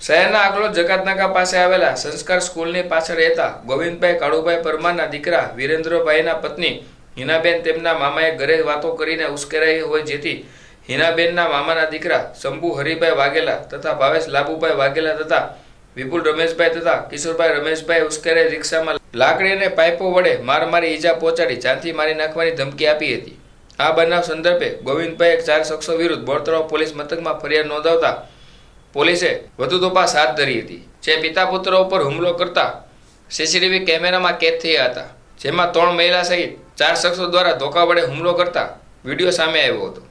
શહેરના આગલો જકાતનાકા પાસે આવેલા સંસ્કાર સ્કૂલની પાછળ રહેતા ગોવિંદભાઈ કાળુભાઈ પરમારના દીકરા વિરેન્દ્રભાઈના પત્ની હિનાબેન તેમના મામાએ ઘરે વાતો કરીને ઉશ્કેરાઈ હોય જેથી હિનાબેનના મામાના દીકરા શંભુ હરિભાઈ વાઘેલા તથા ભાવેશ લાભુભાઈ વાઘેલા તથા વિપુલ રમેશભાઈ તથા કિશોરભાઈ રમેશભાઈ ઉશ્કેરાઈ રિક્ષામાં લાકડી અને પાઇપો વડે માર મારી ઈજા પહોંચાડી જાનથી મારી નાખવાની ધમકી આપી હતી. આ બનાવ સંદર્ભે ગોવિંદભાઈ એક ચાર શખ્સો વિરુદ્ધ બોરતળાવ પોલીસ મથકમાં ફરિયાદ નોંધાવતા પોલીસે વધુ તપાસ હાથ ધરી હતી, જે પિતા પુત્ર ઉપર હુમલો કરતા સીસીટીવી કેમેરામાં કેદ થયા હતા, જેમાં ત્રણ મહિલા સહિત ચાર શખ્સો દ્વારા ધોકા વડે હુમલો કરતા વીડિયો સામે આવ્યો હતો.